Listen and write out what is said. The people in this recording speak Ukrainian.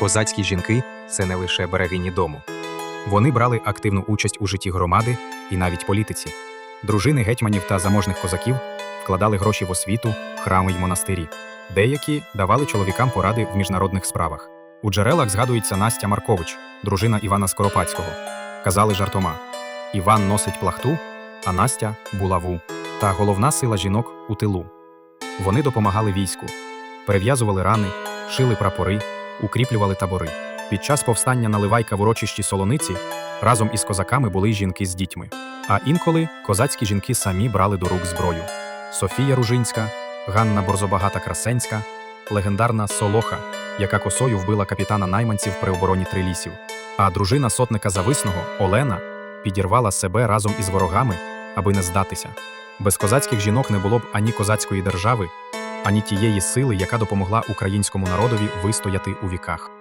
Козацькі жінки це не лише берегині дому. Вони брали активну участь у житті громади і навіть політиці. Дружини гетьманів та заможних козаків вкладали гроші в освіту, храми й монастирі. Деякі давали чоловікам поради в міжнародних справах. У джерелах згадується Настя Маркович, дружина Івана Скоропадського. Казали жартома: Іван носить плахту, а Настя булаву. Та головна сила жінок у тилу. Вони допомагали війську, перев'язували рани, шили прапори, укріплювали табори. Під час повстання на Ливайка в урочищі Солониці разом із козаками були й жінки з дітьми. А інколи козацькі жінки самі брали до рук зброю. Софія Ружинська, Ганна Борзобагата Красенська, легендарна Солоха, яка косою вбила капітана найманців при обороні Трилісів. А дружина сотника Зависного Олена підірвала себе разом із ворогами, аби не здатися. Без козацьких жінок не було б ані козацької держави, ані тієї сили, яка допомогла українському народові вистояти у віках.